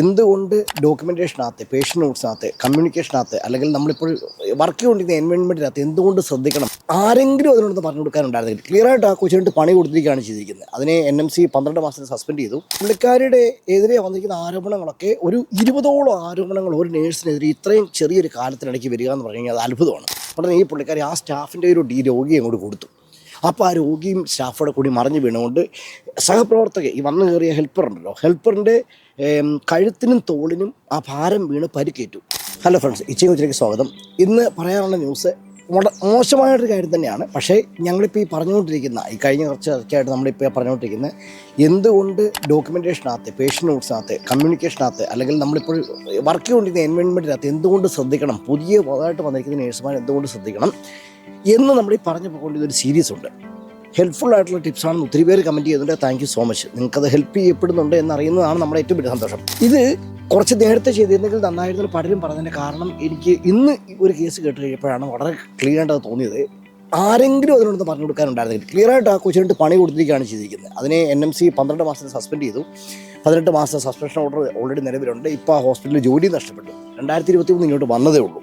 എന്തുകൊണ്ട് ഡോക്യുമെന്റേഷനകത്ത് പേഷ്യൻ നോട്ട്സിനകത്ത് കമ്മ്യൂണിക്കേഷനകത്ത് അല്ലെങ്കിൽ നമ്മളിപ്പോൾ വർക്ക് ചെയ്തുകൊണ്ടിരുന്ന എൻവയോൺമെന്റിനകത്ത് എന്തുകൊണ്ട് ശ്രദ്ധിക്കണം? ആരെങ്കിലും അതിനോടൊന്ന് പറഞ്ഞു കൊടുക്കാനുണ്ടായിരുന്നില്ല ക്ലിയർ ആയിട്ട് ആ കൊച്ചിട്ട് പണി കൊടുത്തിരിക്കുകയാണ് ചെയ്തിരിക്കുന്നത്. അതിനെ എൻ എം സി പന്ത്രണ്ട് മാസത്തിന് സസ്പെൻഡ് ചെയ്തു. പുള്ളിക്കാരുടെ എതിരെ വന്നിരിക്കുന്ന ആരോപണങ്ങളൊക്കെ ഒരു ഇരുപതോളം ആരോപണങ്ങൾ ഒരു നേഴ്സിനെതിരെ ഇത്രയും ചെറിയൊരു കാലത്തിനിടയ്ക്ക് വരിക എന്ന് പറഞ്ഞു കഴിഞ്ഞാൽ അത് അത്ഭുതമാണ്. ഉടനെ ഈ പുള്ളിക്കാരി ആ സ്റ്റാഫിന്റെ ഒരു ഡി രോഗിയെ അങ്ങോട്ട് കൊടുത്തു. അപ്പോൾ ആ രോഗിയും സ്റ്റാഫോടെ കൂടി മറിഞ്ഞു വീണുകൊണ്ട് സഹപ്രവർത്തക ഈ വന്നു കയറിയ ഹെൽപ്പർ ഉണ്ടല്ലോ. ഹെൽപ്പറിന്റെ കഴുത്തിനും തോളിനും ആ ഭാരം വീണ് പരിക്കേറ്റു. ഹലോ ഫ്രണ്ട്സ് ഇച്ചയും കൊച്ചിലേക്ക് സ്വാഗതം. ഇന്ന് പറയാനുള്ള ന്യൂസ് മോശമായൊരു കാര്യം തന്നെയാണ്. പക്ഷേ ഞങ്ങളിപ്പോൾ ഈ പറഞ്ഞുകൊണ്ടിരിക്കുന്ന ഈ കഴിഞ്ഞ കുറച്ച് ആയിട്ട് നമ്മളിപ്പോൾ പറഞ്ഞുകൊണ്ടിരിക്കുന്ന എന്തുകൊണ്ട് ഡോക്യുമെന്റേഷനകത്ത് പേഷ്യൻ നോട്ട്സിനകത്ത് കമ്മ്യൂണിക്കേഷനകത്ത് അല്ലെങ്കിൽ നമ്മളിപ്പോൾ വർക്ക് ചെയ്തുകൊണ്ടിരിക്കുന്ന എൻവയോൺമെന്റിനകത്ത് എന്തുകൊണ്ട് ശ്രദ്ധിക്കണം? പുതിയ പുതുതായിട്ട് വന്നിരിക്കുന്ന നേഴ്സുമാർ എന്തുകൊണ്ട് ശ്രദ്ധിക്കണം? എന്ന് നമ്മൾ ഈ പറഞ്ഞു പോകേണ്ട ഒരു സീരീസ് ഉണ്ട്. ഹെൽപ്ഫുൾ ആയിട്ടുള്ള ടിപ്സ് ആണെന്ന് ഒത്തിരി പേര് കമന്റ് ചെയ്യുന്നുണ്ട്. താങ്ക് യു സോ മച്ച് നിങ്ങൾക്കത് ഹെൽപ്പ് ചെയ്യപ്പെടുന്നുണ്ട് എന്നറിയുന്നതാണ് നമ്മുടെ ഏറ്റവും വലിയ സന്തോഷം. ഇത് കുറച്ച് നേരത്തെ ചെയ്തിരുന്നെങ്കിൽ നന്നായിരുന്നു പലരും പറഞ്ഞതിന്റെ കാരണം എനിക്ക് ഇന്ന് ഒരു കേസ് കേട്ട് കഴിഞ്ഞപ്പോഴാണ് വളരെ ക്ലിയർ ആയിട്ട് അത് തോന്നിയത്. ആരെങ്കിലും അതിനോടൊന്ന് പറഞ്ഞു കൊടുക്കാനുണ്ടായിരുന്നെങ്കിൽ ക്ലിയർ ആയിട്ട് ആ കൊച്ചിട്ട് പണി കൊടുത്തിരിക്കുകയാണ് ചെയ്തിരിക്കുന്നത്. അതിനെ എൻ എം സി പന്ത്രണ്ട് മാസത്തിന് സസ്പെൻഡ് ചെയ്തു. പതിനെട്ട് മാസം സസ്പെൻഷൻ ഓർഡർ ഓൾറെഡി നിലവിലുണ്ട്. ഇപ്പോൾ ആ ഹോസ്പിറ്റലിൽ ജോലി നഷ്ടപ്പെട്ടു. രണ്ടായിരത്തി ഇരുപത്തി മൂന്ന് ഇങ്ങോട്ട് വന്നതേ ഉള്ളൂ.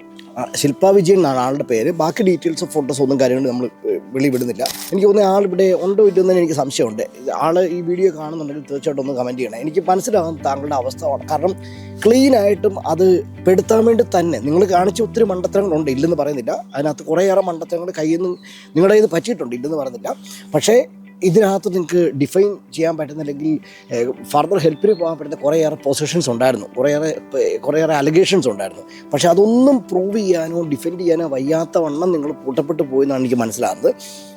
ശില്പ വിജയൻ എന്നാണ് ആളുടെ പേര്. ബാക്കി ഡീറ്റെയിൽസ് ഫോട്ടോസ് ഒന്നും കാര്യങ്ങളും നമ്മൾ വെളിവിടുന്നില്ല എനിക്ക് തോന്നുന്ന ആൾ ഇവിടെ ഉണ്ടോ ഇല്ലയോ എന്ന് എനിക്ക് സംശയമുണ്ട്. ആൾ ഈ വീഡിയോ കാണുന്നുണ്ടെങ്കിൽ തീർച്ചയായിട്ടും ഒന്ന് കമന്റ് ചെയ്യണം. എനിക്ക് മനസ്സിലാകും താങ്കളുടെ അവസ്ഥ കാരണം ക്ലീൻ ആയിട്ടും അത് പെടുത്താൻ വേണ്ടി തന്നെ നിങ്ങൾ കാണിച്ച ഒത്തിരി മണ്ടത്തരങ്ങളുണ്ട് ഇല്ലെന്ന് പറയുന്നില്ല. അതിനകത്ത് കുറേയേറെ മണ്ടത്തരങ്ങൾ കയ്യിൽ നിന്ന് നിങ്ങളുടെ ഇത് പറ്റിയിട്ടുണ്ട്. ഇല്ലെന്ന് പറയുന്നില്ല. പക്ഷേ ഇതിനകത്ത് നിങ്ങൾക്ക് ഡിഫൈൻ ചെയ്യാൻ പറ്റുന്ന അല്ലെങ്കിൽ ഫർദർ ഹെൽപ്പിന് പോകാൻ പറ്റുന്ന കുറേയേറെ പൊസിഷൻസ് ഉണ്ടായിരുന്നു. കുറേയേറെ കുറേയേറെ അലഗേഷൻസ് ഉണ്ടായിരുന്നു. പക്ഷേ അതൊന്നും പ്രൂവ് ചെയ്യാനോ ഡിഫെൻഡ് ചെയ്യാനോ വയ്യാത്ത വണ്ണം നിങ്ങൾ കൂട്ടപ്പെട്ടു പോയെന്നാണ് എനിക്ക് മനസ്സിലാകുന്നത്.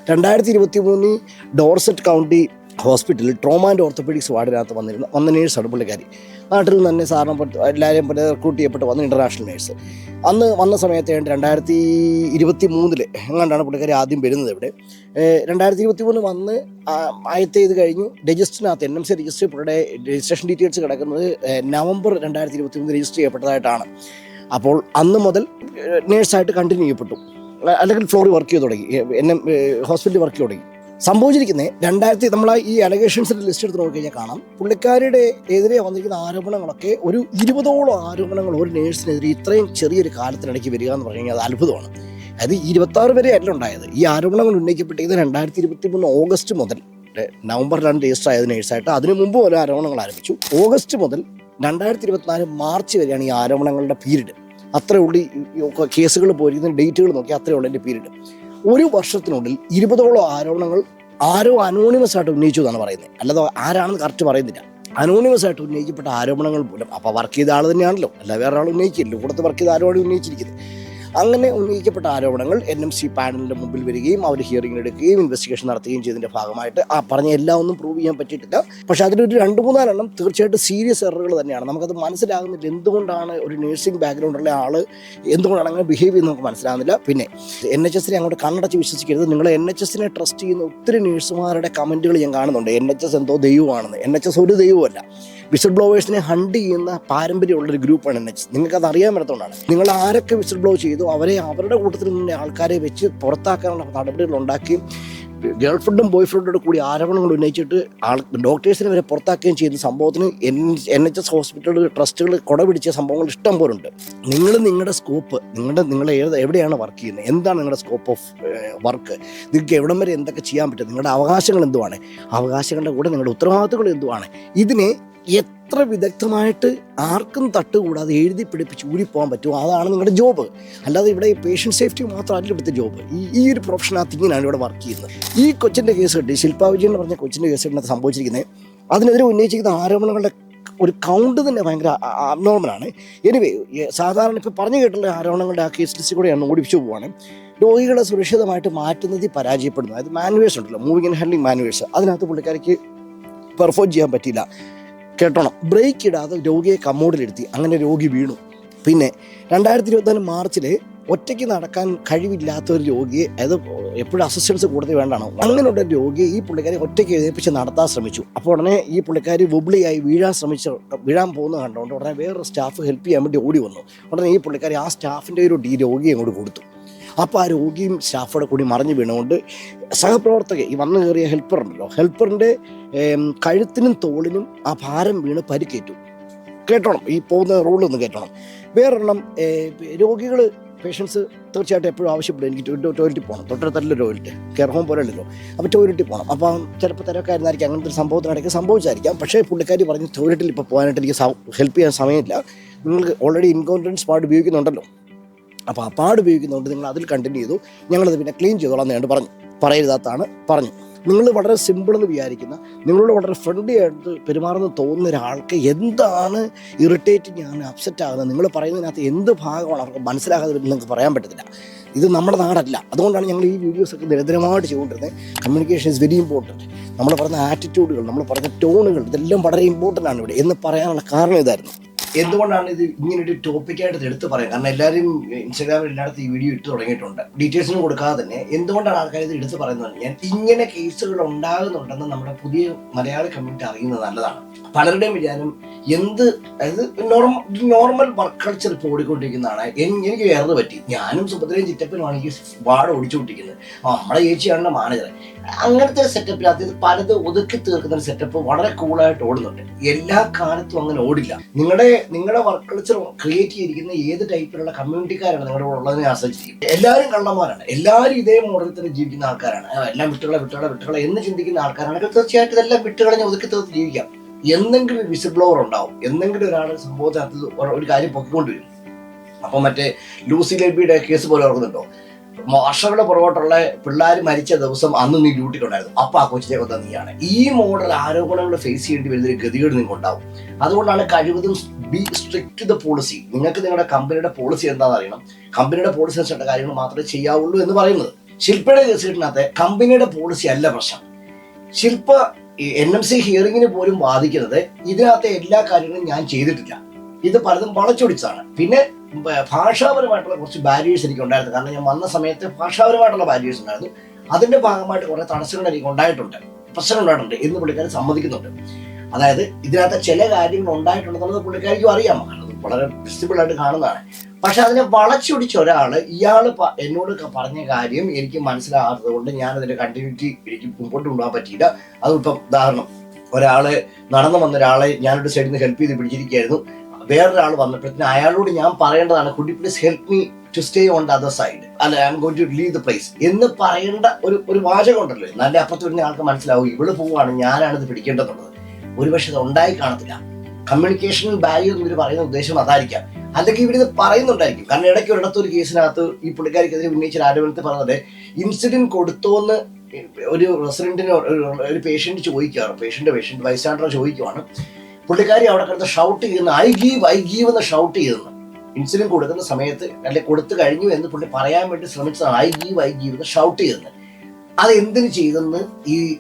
രണ്ടായിരത്തി ഇരുപത്തി മൂന്നിൽ ഡോർസെറ്റ് കൗണ്ടി ഹോസ്പിറ്റലിൽ ട്രോമ ആൻഡ് ഓർത്തോപെഡിക്സ് വാർഡിനകത്ത് വന്നിരുന്ന വന്ന നേഴ്സാണ് പുള്ളിക്കാരി നാട്ടിൽ നിന്ന് തന്നെ സാറിനെ പറ്റി എല്ലാവരെയും പോലെ റിക്രൂട്ട് ചെയ്യപ്പെട്ട് വന്ന ഇന്റർനാഷണൽ നേഴ്സ് അന്ന് വന്ന സമയത്ത് രണ്ടായിരത്തി ഇരുപത്തി മൂന്നിൽ എങ്ങാണ്ടാണ് പുള്ളിക്കാരി ആദ്യം വരുന്നത് ഇവിടെ. രണ്ടായിരത്തി ഇരുപത്തി മൂന്ന് വന്ന് ആയത്തെ ഇത് കഴിഞ്ഞു. രജിസ്റ്ററിനകത്ത് എൻ എം സി രജിസ്റ്റർ പുള്ളിയുടെ രജിസ്ട്രേഷൻ ഡീറ്റെയിൽസ് കിടക്കുന്നത് നവംബർ രണ്ടായിരത്തി ഇരുപത്തി മൂന്ന് രജിസ്റ്റർ ചെയ്യപ്പെട്ടതായിട്ടാണ്. അപ്പോൾ അന്ന് മുതൽ നേഴ്സായിട്ട് കണ്ടിന്യൂ ചെയ്യപ്പെട്ടു. അല്ലെങ്കിൽ ഫ്ലോറിൽ വർക്ക് ചെയ്ത് തുടങ്ങി. എൻ എം ഹോസ്പിറ്റലിൽ വർക്ക് ചെയ്ത് തുടങ്ങി. സംഭവിച്ചിരിക്കുന്നത് രണ്ടായിരത്തി നമ്മൾ ഈ അലഗേഷൻസിന്റെ ലിസ്റ്റ് എടുത്ത് നോക്കിക്കഴിഞ്ഞാൽ കാണാം. പുള്ളിക്കാരുടെ എതിരെ വന്നിരിക്കുന്ന ആരോപണങ്ങളൊക്കെ ഒരു ഇരുപതോളം ആരോപണങ്ങൾ ഒരു നേഴ്സിനെതിരെ ഇത്രയും ചെറിയൊരു കാലത്തിനിടയ്ക്ക് വരിക എന്ന് പറഞ്ഞു കഴിഞ്ഞാൽ അത് അത്ഭുതമാണ്. അത് ഇരുപത്തി ആറ് വരെ അല്ല ഉണ്ടായത്. ഈ ആരോപണങ്ങൾ ഉന്നയിക്കപ്പെട്ടത് രണ്ടായിരത്തി ഇരുപത്തി മൂന്ന് ഓഗസ്റ്റ് മുതൽ നവംബർ രണ്ട് രജിസ്റ്റർ ആയത് നേഴ്സായിട്ട്. അതിനു മുമ്പ് ഓരോ ആരോപണങ്ങൾ ആരംഭിച്ചു. ഓഗസ്റ്റ് മുതൽ രണ്ടായിരത്തി ഇരുപത്തിനാല് മാർച്ച് വരെയാണ് ഈ ആരോപണങ്ങളുടെ പീരീഡ്. അത്രേ ഉള്ളൂ കേസുകൾ പോയിരിക്കുന്ന ഡേറ്റുകൾ നോക്കി അത്രേ ഉള്ളൂ എന്റെ പീരീഡ്. ഒരു വർഷത്തിനുള്ളിൽ ഇരുപതോളം ആരോപണങ്ങൾ ആരോ അനോണിമസ് ആയിട്ട് ഉന്നയിച്ചു എന്നാണ് പറയുന്നത്. അല്ലാതെ ആരാണെന്ന് കറക്റ്റ് പറയുന്നില്ല. അനോണിമസ് ആയിട്ട് ഉന്നയിക്കപ്പെട്ട ആരോപണങ്ങൾ പോലും അപ്പോൾ വർക്ക് ചെയ്ത ആൾ തന്നെയാണല്ലോ. അല്ല വേറെ ആൾ ഉന്നയിക്കില്ല. കൂടുതൽ വർക്ക് ചെയ്ത ആരോടും ഉന്നയിച്ചിരിക്കുന്നത്? അങ്ങനെ ഉന്നയിക്കപ്പെട്ട ആരോപണങ്ങൾ എൻ എം സി പാനലിന്റെ മുമ്പിൽ വരികയും അവർ ഹിയറിംഗ് എടുക്കുകയും ഇൻവെസ്റ്റിഗേഷൻ നടത്തുകയും ചെയ്തതിന്റെ ഭാഗമായിട്ട് ആ പറഞ്ഞ എല്ലാം ഒന്നും പ്രൂവ് ചെയ്യാൻ പറ്റിയിട്ടില്ല. പക്ഷേ അതിലൊരു രണ്ട് മൂന്നാലെണ്ണം തീർച്ചയായിട്ടും സീരിയസ് എററുകൾ തന്നെയാണ്. നമുക്കത് മനസ്സിലാകുന്നില്ല എന്തുകൊണ്ടാണ് ഒരു നഴ്സിംഗ് ബാക്ക്ഗ്രൗണ്ടുള്ള ആൾ എന്തുകൊണ്ടാണ് അങ്ങനെ ബിഹേവ് ചെയ്യുന്നത് നമുക്ക് മനസ്സിലാകുന്നില്ല. പിന്നെ എൻ എച്ച് എസിനെ അങ്ങോട്ട് കണ്ണടച്ച് വിശ്വസിക്കരുത്. നിങ്ങൾ എൻ എച്ച് എസിനെ ട്രസ്റ്റ് ചെയ്യുന്ന ഒത്തിരി നഴ്സുമാരുടെ കമന്റുകൾ ഞാൻ കാണുന്നുണ്ട്. എൻ എച്ച് എസ് എന്തോ ദൈവമാണെന്ന്. എൻ എച്ച് എസ് ഒരു ദൈവമല്ല. വിസിൽ ബ്ലോവേഴ്സിനെ ഹണ്ട് ചെയ്യുന്ന പാരമ്പര്യമുള്ളൊരു ഗ്രൂപ്പാണ് എൻ എച്ച് നിങ്ങൾക്ക് അത് അറിയാൻ പറ്റത്തോണ്ടാണ് നിങ്ങൾ ആരൊക്കെ വിസിൽ ബ്ലോ ചെയ്തു അവരെ അവരുടെ കൂട്ടത്തിൽ നിന്ന് ആൾക്കാരെ വെച്ച് പുറത്താക്കാനുള്ള നടപടികൾ ഉണ്ടാക്കി ഗേൾ ഫ്രണ്ടും ബോയ് ഫ്രണ്ടോട് കൂടി ആരോപണങ്ങൾ ഉന്നയിച്ചിട്ട് ആൾ ഡോക്ടേഴ്സിനെ വരെ പുറത്താക്കുകയും ചെയ്യുന്ന സംഭവത്തിന് എൻ എൻ എച്ച് എസ് ഹോസ്പിറ്റലുകൾ ട്രസ്റ്റുകൾ കുടപിടിച്ച സംഭവങ്ങൾ ഇഷ്ടം പോലെ ഉണ്ട് നിങ്ങൾ നിങ്ങളുടെ സ്കോപ്പ് നിങ്ങളുടെ നിങ്ങൾ ഏത് എവിടെയാണ് വർക്ക് ചെയ്യുന്നത്? എന്താണ് നിങ്ങളുടെ സ്കോപ്പ് ഓഫ് വർക്ക് നിങ്ങൾക്ക് എവിടം വരെ എന്തൊക്കെ ചെയ്യാൻ പറ്റും? നിങ്ങളുടെ അവകാശങ്ങൾ എന്തുവാണ്? അവകാശങ്ങളുടെ കൂടെ നിങ്ങളുടെ ഉത്തരവാദിത്തങ്ങൾ എന്തുവാണ്? ഇതിനെ എത്ര വിദഗ്ധമായിട്ട് ആർക്കും തട്ടുകൂടാതെ എഴുതി പിടിപ്പിച്ച് ഊരിപ്പോകാൻ പറ്റുമോ? അതാണ് നിങ്ങളുടെ ജോബ് അല്ലാതെ ഇവിടെ പേഷ്യന്റ് സേഫ്റ്റി മാത്രമല്ല ഇവിടുത്തെ ജോബ് ഈ ഈ ഒരു പ്രൊഫഷനകത്ത് ഇങ്ങനെയാണ് ഇവിടെ വർക്ക് ചെയ്യുന്നത്. ഈ കൊച്ചിന്റെ കേസ് കിട്ടി ശില്പാ വിജയൻ എന്ന് പറഞ്ഞ കൊച്ചിന്റെ കേസ് കിട്ടുന്നത് സംഭവിച്ചിരിക്കുന്നത് അതിനെതിരെ ഉന്നയിച്ചിരിക്കുന്ന ആരോപണങ്ങളുടെ ഒരു കൗണ്ട് തന്നെ ഭയങ്കര അബ്നോർമലാണ് എനിവേ സാധാരണ ഇപ്പോൾ പറഞ്ഞു കേട്ടുള്ള ആരോപണങ്ങളുടെ ആ കേസ് ലിസ്റ്റ് കൂടെയാണ് ഓടിപ്പിച്ചു പോവാണ്. രോഗികളെ സുരക്ഷിതമായിട്ട് മാറ്റുന്നതിൽ പരാജയപ്പെടുന്നു. അതായത് മാനുവേഴ്സ് ഉണ്ടല്ലോ മൂവിങ് ആൻഡ് ഹാൻഡ്ലിംഗ് മാനുവേഴ്സ് അതിനകത്ത് പുള്ളിക്കാരിക്ക് പെർഫോം ചെയ്യാൻ പറ്റിയില്ല. കേട്ടോണം. ബ്രേക്ക് ഇടാതെ രോഗിയെ കമ്മോഡിലെടുത്തി. അങ്ങനെ രോഗി വീണു. പിന്നെ രണ്ടായിരത്തി ഇരുപത്തിനാല് മാർച്ചിൽ ഒറ്റയ്ക്ക് നടക്കാൻ കഴിവില്ലാത്ത ഒരു രോഗിയെ അത് എപ്പോഴും അസിസ്റ്റൻസ് കൂടുതൽ വേണ്ടാണ്. അങ്ങനെയുള്ള രോഗിയെ ഈ പുള്ളിക്കാരി ഒറ്റയ്ക്ക് എഴുതിപ്പിച്ച് നടത്താൻ ശ്രമിച്ചു. അപ്പോൾ ഉടനെ ഈ പുള്ളിക്കാരി വുബ്ലിയായി വീഴാൻ ശ്രമിച്ച വീഴാൻ പോകുന്ന കണ്ടുകൊണ്ട് ഉടനെ വേറൊരു സ്റ്റാഫ് ഹെൽപ്പ് ചെയ്യാൻ വേണ്ടി ഓടി വന്നു. ഉടനെ ഈ പുള്ളിക്കാരി ആ സ്റ്റാഫിന്റെ ഒരു ഡി രോഗിയെ അങ്ങോട്ട് കൊടുത്തു. അപ്പോൾ ആ രോഗിയും സ്റ്റാഫോടെ കൂടി മറിഞ്ഞു വീണുകൊണ്ട് സഹപ്രവർത്തക ഈ വന്നു കയറിയ ഹെൽപ്പർ ഉണ്ടല്ലോ. ഹെൽപ്പറിന്റെ കഴുത്തിനും തോളിനും ആ ഭാരം വീണ് പരിക്കേറ്റു. കേട്ടോണം? ഈ പോകുന്ന റൂളൊന്ന് കേട്ടോണം. വേറൊരെണ്ണം രോഗികൾ പേഷ്യൻസ് തീർച്ചയായിട്ടും എപ്പോഴും ആവശ്യപ്പെടും. എനിക്ക് ടോയ്ലറ്റിൽ പോകണം തൊട്ടടുത്തല്ല ടോയ്ലറ്റ് കെയർ ഹോം പോലെ ഉണ്ടല്ലോ. അപ്പോൾ ടോയ്ലറ്റിൽ പോകണം അപ്പോൾ ചിലപ്പോൾ തിരക്കായിരുന്നായിരിക്കും അങ്ങനത്തെ ഒരു സംഭവത്തിനിടയ്ക്ക് സംഭവിച്ചായിരിക്കാം. പക്ഷേ പുള്ളിക്കാരി പറഞ്ഞ് ടോയ്ലറ്റിൽ ഇപ്പോൾ പോകാനായിട്ട് എനിക്ക് ഹെൽപ്പ് ചെയ്യാൻ സമയമില്ല. നിങ്ങൾക്ക് ഓൾറെഡി ഇൻകോൺഫിഡൻസ് പാഡ് ഉപയോഗിക്കുന്നുണ്ടല്ലോ. അപ്പോൾ ആ പാട് ഉപയോഗിക്കുന്നതുകൊണ്ട് നിങ്ങൾ അതിൽ കണ്ടിന്യൂ ചെയ്തു. ഞങ്ങളത് പിന്നെ ക്ലീൻ ചെയ്തോളാം എന്ന് പറഞ്ഞു. പറയരുതാത്താണ് പറഞ്ഞു. നിങ്ങൾ വളരെ സിമ്പിൾ എന്ന് വിചാരിക്കുന്ന നിങ്ങളോട് വളരെ ഫ്രണ്ട്ലി ആയിട്ട് പെരുമാറുന്ന തോന്നുന്ന ഒരാൾക്ക് എന്താണ് ഇറിറ്റേറ്റിംഗ് ആണ് അപ്സെറ്റ് ആകുന്നത്? നിങ്ങൾ പറയുന്നതിനകത്ത് എന്ത് ഭാഗമാണ് അവർക്ക് മനസ്സിലാകാതെ നിങ്ങൾക്ക് പറയാൻ പറ്റത്തില്ല. ഇത് നമ്മുടെ നാടല്ല. അതുകൊണ്ടാണ് ഞങ്ങൾ ഈ വീഡിയോസൊക്കെ നിരന്തരമായിട്ട് ചെയ്തുകൊണ്ടിരുന്നത്. കമ്മ്യൂണിക്കേഷൻ ഇസ് വെരി ഇമ്പോർട്ടന്റ് നമ്മൾ പറഞ്ഞ ആറ്റിറ്റ്യൂഡുകൾ നമ്മൾ പറഞ്ഞ ടോണുകൾ ഇതെല്ലാം വളരെ ഇമ്പോർട്ടന്റ് ആണ് ഇവിടെ. എന്ന് പറയാനുള്ള കാരണം ഇതായിരുന്നു. എന്തുകൊണ്ടാണ് ഇത് ഇങ്ങനെ ഒരു ടോപ്പിക്കായിട്ട് എടുത്തു പറയാം കാരണം എല്ലാവരും ഇൻസ്റ്റാഗ്രാമിൽ എല്ലായിടത്ത് ഈ വീഡിയോ ഇട്ട് തുടങ്ങിയിട്ടുണ്ട്. ഡീറ്റെയിൽസിന് കൊടുക്കാതെ തന്നെ എന്തുകൊണ്ടാണ് ആൾക്കാർ ഇത് എടുത്ത് പറയുന്നത് ഞാൻ ഇങ്ങനെ കേസുകൾ ഉണ്ടാകുന്നുണ്ടെന്ന് നമ്മുടെ പുതിയ മലയാള കമ്മ്യൂണിറ്റി അറിയുന്നത് നല്ലതാണ്. പലരുടെയും വിചാരം എന്ത് അതായത് നോർമൽ നോർമൽ വർക്ക് കൾച്ചർ ഇപ്പോൾ ഓടിക്കൊണ്ടിരിക്കുന്നതാണ്. എനിക്ക് വേറെ പറ്റി. ഞാനും സുഭദ്രയും ചിറ്റപ്പനുമാണ് ഈ വാട ഓടിച്ചുകൊണ്ടിരിക്കുന്നത് നമ്മുടെ ചേച്ചിയാണ് മാനേജർ അങ്ങനത്തെ സെറ്റപ്പിനകത്ത് ഇത് പലത് ഒതുക്കി തീർക്കുന്ന ഒരു സെറ്റപ്പ് വളരെ കൂളായിട്ട് ഓടുന്നുണ്ട്. എല്ലാ കാലത്തും അങ്ങനെ ഓടില്ല. നിങ്ങളുടെ നിങ്ങളുടെ വർക്ക് കൾച്ചർ ക്രിയേറ്റ് ചെയ്തിരിക്കുന്ന ഏത് ടൈപ്പിലുള്ള കമ്മ്യൂണിറ്റിക്കാരാണ് നിങ്ങളുടെ കൂടെ ഉള്ളതിനെ ആശ്രയിച്ചിരിക്കും എല്ലാവരും കള്ളന്മാരാണ്. എല്ലാവരും ഇതേ മോഡലിൽ തന്നെ ജീവിക്കുന്ന ആൾക്കാരാണ്. എല്ലാം വിട്ടുകളെ വിട്ടുകളെ വിട്ടുകളെ എന്ന് ചിന്തിക്കുന്ന ആൾക്കാരാണെങ്കിൽ തീർച്ചയായിട്ടും ഇതെല്ലാം വിട്ടുകളഞ്ഞ് ഒതുക്കി തീർത്ത് ജീവിക്കാം. എന്തെങ്കിലും ഒരു വിസിൽ ബ്ലോവർ ഉണ്ടാവും. എന്തെങ്കിലും ഒരാൾ സംഭവത്തിനകത്ത് ഒരു- ഒരു കാര്യം പൊക്കിക്കൊണ്ടുവരും അപ്പൊ മറ്റേ ലൂസി ലേബിയുടെ കേസ് പോലെ ഓർക്കുന്നുണ്ടോ? വർഷങ്ങളുടെ പുറകോട്ടുള്ള പിള്ളേർ മരിച്ച ദിവസം അന്ന് നീ ഡ്യൂട്ടിക്കുണ്ടായിരുന്നു അപ്പൊ ആ കൊച്ചിനെ കൊന്ന നീയാണ്. ഈ മോഡൽ ആരോപണങ്ങൾ ഫേസ് ചെയ്യേണ്ടി വരുന്ന ഒരു ഗതികേട് നിങ്ങൾക്ക് ഉണ്ടാവും അതുകൊണ്ടാണ് കഴിവതും ബി സ്ട്രിക്ട് ദ പോളിസി നിങ്ങൾക്ക് നിങ്ങളുടെ കമ്പനിയുടെ പോളിസി എന്താണെന്ന് അറിയണം. കമ്പനിയുടെ പോളിസി അനുസരിച്ച കാര്യങ്ങൾ മാത്രമേ ചെയ്യാവുള്ളൂ എന്ന് പറയുന്നത്. ശില്പയുടെ കേസിനകത്ത് കമ്പനിയുടെ പോളിസി അല്ല പ്രശ്നം. ശില്പ എൻ എം സി ഹിയറിങ്ങിന് പോലും വാദിക്കുന്നത് ഇതിനകത്തെ എല്ലാ കാര്യങ്ങളും ഞാൻ ചെയ്തിട്ടില്ല. ഇത് പലതും വളച്ചൊടിച്ചാണ് പിന്നെ ഭാഷാപരമായിട്ടുള്ള കുറച്ച് ബാരിയേഴ്സ് എനിക്ക് ഉണ്ടായിരുന്നു കാരണം ഞാൻ വന്ന സമയത്ത് ഭാഷാപരമായിട്ടുള്ള ബാരിയേഴ്സ് ഉണ്ടായിരുന്നു. അതിന്റെ ഭാഗമായിട്ട് കുറെ തടസ്സങ്ങൾ എനിക്ക് ഉണ്ടായിട്ടുണ്ട്. പ്രശ്നം ഉണ്ടായിട്ടുണ്ട് എന്ന് പുള്ളിക്കാരൻ സമ്മതിക്കുന്നുണ്ട്. അതായത് ഇതിനകത്ത് ചില കാര്യങ്ങൾ ഉണ്ടായിട്ടുണ്ടെന്നുള്ളത് പുള്ളിക്കാരിക്കും അറിയാം. അത് വളരെ വിസിബിൾ ആയിട്ട് കാണുന്നതാണ്. പക്ഷെ അതിനെ വളച്ചൊടിച്ച ഒരാൾ ഇയാൾ എന്നോട് പറഞ്ഞ കാര്യം എനിക്ക് മനസ്സിലാകാത്തത് കൊണ്ട് ഞാൻ അതിന്റെ കണ്ടിന്യൂറ്റി എനിക്ക് മുമ്പോട്ട് കൊണ്ടുപോകാൻ പറ്റിയില്ല. അതിപ്പം ഉദാഹരണം ഒരാൾ നടന്നു വന്ന ഒരാളെ ഞാനൊരു സൈഡിൽ നിന്ന് ഹെൽപ്പ് ചെയ്ത് പിടിച്ചിരിക്കുകയായിരുന്നു. വേറൊരാൾ വന്നപ്പോഴത്തേന് അയാളോട് ഞാൻ പറയേണ്ടതാണ് കുട്ടി please help me to stay on the other side അല്ല I'm going to leave the place എന്ന് പറയേണ്ട ഒരു ഒരു വാചകം ഉണ്ടല്ലോ. നല്ല അപ്പുറത്ത് വരുന്ന ആൾക്ക് മനസ്സിലാവും ഇവൾ പോവാണ് ഞാനാണ് ഇത് പിടിക്കേണ്ടതുള്ളത് ഒരുപക്ഷെ അത് ഉണ്ടായി കാണത്തില്ല. കമ്മ്യൂണിക്കേഷൻ ബാരിയർ ഇവർ പറയുന്ന ഉദ്ദേശം അതായിരിക്കാം. അല്ലെങ്കിൽ ഇവരിത് പറയുന്നുണ്ടായിരിക്കും. കാരണം ഇടയ്ക്ക് ഒരിടത്ത് ഒരു കേസിനകത്ത് ഈ പുള്ളിക്കാരിക്കെതിരെ ഉന്നയിച്ച ആരോപണത്തിൽ പറഞ്ഞത് ഇൻസിഡന്റ് കൊടുത്തോന്ന് ഒരു റെസിഡന്റിന് ഒരു പേഷ്യന്റ് ചോദിക്കുകയാണ് പേഷ്യന്റ് പേഷ്യന്റ് ബൈസ്റ്റാൻഡർ ചോദിക്കുവാണ്. പുള്ളിക്കാരി അവിടെ കിടന്ന് ഷൗട്ട് ചെയ്യുന്ന. ഐ ഗീവ് ഐ ഗീവ് എന്ന് ഷൗട്ട് ചെയ്യുന്നു. ഇൻസുലിൻ കൊടുക്കുന്ന സമയത്ത് അല്ലെ കൊടുത്തു കഴിഞ്ഞു എന്ന് പുള്ളി പറയാൻ വേണ്ടി ശ്രമിച്ചതാണ്. ഐ ഗീവ് ഐ ഗീവ് എന്ന് ഷൗട്ട് ചെയ്യുന്നത് അത് എന്തിനു ചെയ്തെന്ന് ഈ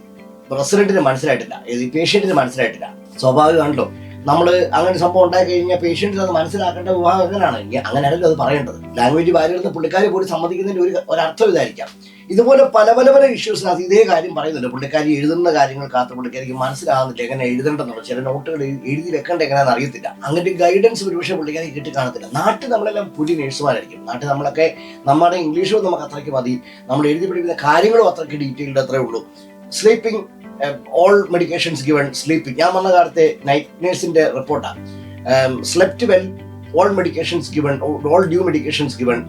പ്രസിഡന്റിന് മനസ്സിലായിട്ടില്ല. ഈ പേഷ്യന്റിന് മനസ്സിലായിട്ടില്ല. സ്വാഭാവികമാണല്ലോ. നമ്മൾ അങ്ങനെ സംഭവം ഉണ്ടായി കഴിഞ്ഞാൽ പേഷ്യന്റിന് അത് മനസ്സിലാക്കേണ്ട വിഭാഗം എങ്ങനെയാണ്? അങ്ങനെയാണല്ലോ അത് പറയേണ്ടത്. ലാംഗ്വേജ് ഭാര്യയിൽ പുള്ളിക്കാരെ പോലും സമ്മതിക്കുന്നതിന്റെ ഒരു ഒരർത്ഥം ഇതായിരിക്കാം. ഇതുപോലെ പല പല പല ഇഷ്യൂസിനകത്ത് ഇതേ കാര്യം പറയുന്നുണ്ട്. പുള്ളിക്കാരി എഴുതുന്ന കാര്യങ്ങൾ കാര്യങ്ങൾക്കകത്ത് പുള്ളിക്കാരിക്ക് മനസ്സിലാകുന്നില്ല എങ്ങനെ എഴുതേണ്ടെന്നുള്ള ചില നോട്ടുകൾ എഴുതി വെക്കേണ്ട എങ്ങനെയാണെന്ന് അറിയത്തില്ല. അങ്ങനത്തെ ഗൈഡൻസ് ഒരുപക്ഷെ പുള്ളിക്കാരി കിട്ടി കാണത്തില്ല നാട്ടിൽ നമ്മളെല്ലാം പുതിയ നേഴ്സുമാരായിരിക്കും നാട്ടിൽ നമ്മളൊക്കെ നമ്മുടെ ഇംഗ്ലീഷും നമുക്ക് അത്രയ്ക്ക് മതി. നമ്മൾ എഴുതി പഠിക്കുന്ന കാര്യങ്ങളും അത്രയ്ക്ക് ഡീറ്റെയിൽഡ് അത്രേ ഉള്ളൂ. Sleeping all medications given sleeping ഞാൻ വന്ന കാലത്തെ നൈറ്റ് നേഴ്സിന്റെ റിപ്പോർട്ടാണ് slept well all medications given all due medications given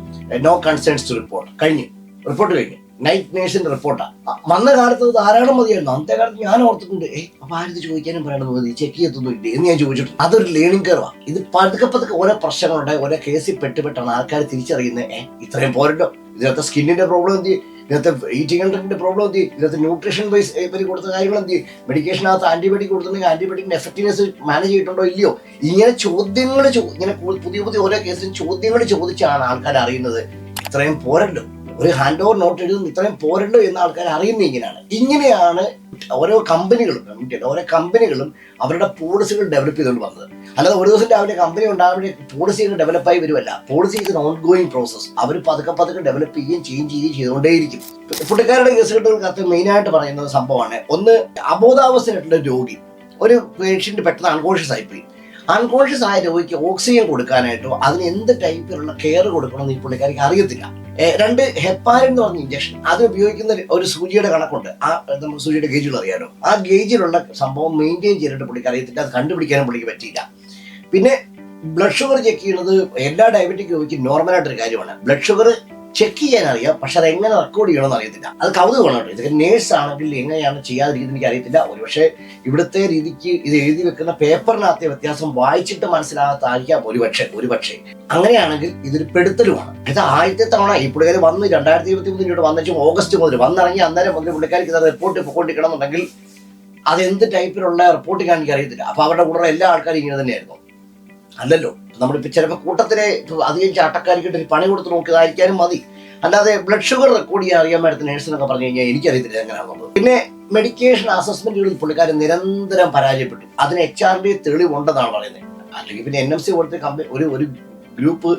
no concerns to report കഴിഞ്ഞു. റിപ്പോർട്ട് കഴിഞ്ഞു. നൈറ്റ് നേഷൻ റിപ്പോർട്ടാണ് വന്ന കാലത്ത് ധാരാളം മതിയായിരുന്നു അന്നത്തെ കാലത്ത് ഞാൻ ഓർത്തിട്ടുണ്ട് ഏ അപ്പൊ ആരിത് ചോദിക്കാനും പറയണത് മതി ചെക്ക് ചെയ്യത്തൊന്നും ഇല്ല? എന്ന് ഞാൻ ചോദിച്ചിട്ടുണ്ട്. അതൊരു ലേണിംഗ് കർവാണ് ഇത് പതുക്കെ പതുക്കെ ഓരോ പ്രശ്നങ്ങളുണ്ടായി ഓരോ കേസിൽ പെട്ടുപെട്ടാണ് ആൾക്കാർ തിരിച്ചറിയുന്നത്. ഏ ഇത്രയും പോരല്ലോ ഇതിനകത്ത് സ്കിന്നിന്റെ പ്രോബ്ലം എന്ത്? ഇതിനകത്ത് ഈറ്റിംഗ് കണ്ടന്റിന്റെ പ്രോബ്ലം എന്ത്? ഇതിനകത്ത് ന്യൂട്രീഷൻ വൈസ് ഇവർ കൊടുത്ത കാര്യങ്ങൾ എന്ത്? മെഡിക്കേഷനകത്ത് ആന്റിബയോട്ടിക് കൊടുത്തിട്ടുണ്ടെങ്കിൽ ആന്റിബയോട്ടിക്കിന്റെ എഫക്റ്റീവ്നെസ് മാനേജ് ചെയ്തിട്ടുണ്ടോ ഇല്ലയോ? ഇങ്ങനെ ചോദ്യങ്ങൾ ഇങ്ങനെ പുതിയ പുതിയ ഓരോ കേസിലും ചോദ്യങ്ങൾ ചോദിച്ചാണ് ആൾക്കാർ അറിയുന്നത്. ഇത്രയും പോരല്ലോ ഒരു ഹാൻഡ് ഓവർ നോട്ട് എഴുതുന്ന ഇത്രയും പോരണ്ടോ എന്ന് ആൾക്കാർ അറിയുന്നത് ഇങ്ങനെയാണ്. ഇങ്ങനെയാണ് ഓരോ കമ്പനികളും കമ്മിറ്റിയുടെ ഓരോ കമ്പനികളും അവരുടെ പോളിസികൾ ഡെവലപ്പ് ചെയ്തുകൊണ്ട് വന്നത്. അല്ലാതെ ഒരു ദിവസം രാവിലെ കമ്പനി ഉണ്ടാകുമ്പോഴേ പോളിസികൾ ഡെവലപ്പായി വരുമല്ല policy is on going process അവർ പതുക്കെ പതുക്കെ ഡെവലപ്പ് ചെയ്യുകയും ചേഞ്ച് ചെയ്യുകയും ചെയ്തുകൊണ്ടേയിരിക്കും. പുള്ളിക്കാരുടെ കേസുകൾക്കകത്ത് മെയിനായിട്ട് പറയുന്ന സംഭവമാണ്. ഒന്ന് അബോധാവസ്ഥയായിട്ടുള്ള രോഗി. ഒരു പേഷ്യന്റ് പെട്ടെന്ന് അൺകോൺഷ്യസ് ആയിപ്പോയി. അൺകോൺഷ്യസ് ആയ രോഗിക്ക് ഓക്സിജൻ കൊടുക്കാനായിട്ടോ അതിന് എന്ത് ടൈപ്പിലുള്ള കെയർ കൊടുക്കണമെന്ന് ഈ പുള്ളിക്കാരിക്ക് അറിയത്തില്ല. രണ്ട് ഹെപ്പാരൻ എന്ന് പറഞ്ഞ ഇഞ്ചക്ഷൻ അത് ഉപയോഗിക്കുന്ന ഒരു- സൂചിയുടെ കണക്കുണ്ട്. ആ നമുക്ക് സൂചിയുടെ ഗേജുകൾ അറിയാലോ. ആ ഗേജിലുള്ള സംഭവം മെയിന്റെയിൻ ചെയ്തിട്ട് പുള്ളിക്ക് അറിയത്തില്ല. അത് കണ്ടുപിടിക്കാനും പുള്ളിക്ക് പറ്റിയില്ല. പിന്നെ ബ്ലഡ് ഷുഗർ ചെക്ക് ചെയ്യുന്നത് എല്ലാ ഡയബറ്റിക് രോഗിക്കും നോർമലായിട്ടൊരു കാര്യമാണ്. ബ്ലഡ് ഷുഗർ ചെക്ക് ചെയ്യാൻ അറിയാം പക്ഷെ അത് എങ്ങനെ റെക്കോർഡ് ചെയ്യണമെന്ന് അറിയത്തില്ല. അത് കൗതുകമാണ് കേട്ടോ. ഇതൊക്കെ നേഴ്സ് ആണെങ്കിൽ എങ്ങനെയാണ് ചെയ്യാതിരിക്കുന്നത് എനിക്ക് അറിയത്തില്ല. ഒരുപക്ഷെ ഇവിടുത്തെ രീതിക്ക് ഇത് എഴുതി വെക്കുന്ന പേപ്പറിനകത്തെ വ്യത്യാസം വായിച്ചിട്ട് മനസ്സിലാകാത്തായിരിക്കാം ഒരുപക്ഷെ ഒരുപക്ഷെ. അങ്ങനെയാണെങ്കിൽ ഇതൊരു പെടുത്തലുമാണ്. ഇത് ആദ്യത്തെ തവണ ഈ പുള്ളിക്കാരി വന്ന് രണ്ടായിരത്തി ഇരുപത്തി മൂന്നിനോട് വന്നു ഓഗസ്റ്റ് മുതൽ വന്നിറങ്ങി അന്നേരം മുതൽ പുള്ളിക്കാർക്ക് ഇത് റിപ്പോർട്ട് പൊക്കോണ്ടിരിക്കണമെന്നുണ്ടെങ്കിൽ അത് എന്ത് ടൈപ്പിലുള്ള റിപ്പോർട്ടിംഗ് എനിക്ക് അറിയത്തില്ല അപ്പൊ അവരുടെ കൂടെ എല്ലാ ആൾക്കാരും ഇങ്ങനെ തന്നെയായിരുന്നു. അല്ലല്ലോ? നമ്മളിപ്പോ ചിലപ്പോൾ കൂട്ടത്തിലെ അധികം ചാട്ടക്കാരിക്കിട്ട് ഒരു പണി കൊടുത്ത് നോക്കിയതായിരിക്കാനും മതി. അല്ലാതെ ബ്ലഡ് ഷുഗർ റെക്കോർഡ് ചെയ്യാൻ അറിയാൻ മേഡത്തിന് നേഴ്സിനൊക്കെ പറഞ്ഞു കഴിഞ്ഞാൽ എനിക്കറിയത്തില്ല എങ്ങനെയാണെന്നുള്ളത്. പിന്നെ മെഡിക്കേഷൻ അസസ്മെന്റുകളിൽ പുള്ളിക്കാരൻ നിരന്തരം പരാജയപ്പെട്ടു. അതിന് എച്ച് ആർ ഡി തെളിവുണ്ടെന്നാണ് പറയുന്നത്. അല്ലെങ്കിൽ പിന്നെ എൻ എം സി പോലത്തെ കമ്പനി ഒരു ഒരു ഗ്രൂപ്പ്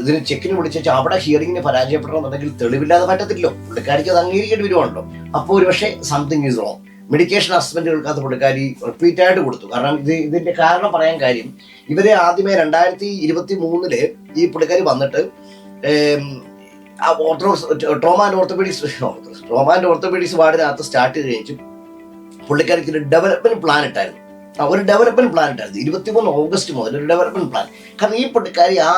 ഇതിന് ചെക്കിന് വിളിച്ചു അവിടെ ഹിയറിങ്ങിന് പരാജയപ്പെടണമെന്നുണ്ടെങ്കിൽ തെളിവില്ലാതെ പറ്റത്തില്ലോ പുള്ളിക്കാരിക്ക് അത് അംഗീകരിക്കേണ്ടി വരുവാണല്ലോ. അപ്പോൾ ഒരു പക്ഷേ സംതിങ് ഈസ് റോങ് മെഡിക്കേഷൻ അസസ്മെന്റുകൾക്കകത്ത് പുള്ളിക്കാരി റിപ്പീറ്റ് ആയിട്ട് കൊടുത്തു. കാരണം ഇത് ഇതിന്റെ കാരണം പറയാൻ കാര്യം ഇവരെ ആദ്യമേ രണ്ടായിരത്തി ഇരുപത്തി മൂന്നിൽ ഈ പുള്ളിക്കാരി വന്നിട്ട് orthodox trauma and orthopaedics trauma and orthopaedics വാർഡിനകത്ത് start ചെയ്ത് കഴിഞ്ഞു പുള്ളിക്കാരിക്ക് ഒരു ഡെവലപ്മെന്റ് പ്ലാൻ ഇട്ടായിരുന്നു. ഒരു ഡെവലപ്മെന്റ് പ്ലാൻ ഉണ്ടായിരുന്നു ഇരുപത്തിമൂന്ന് ഓഗസ്റ്റ് മുതൽ ഒരു ഡെവലപ്മെന്റ് പ്ലാൻ കാരണം ഈ പുള്ളിക്കാരി ആ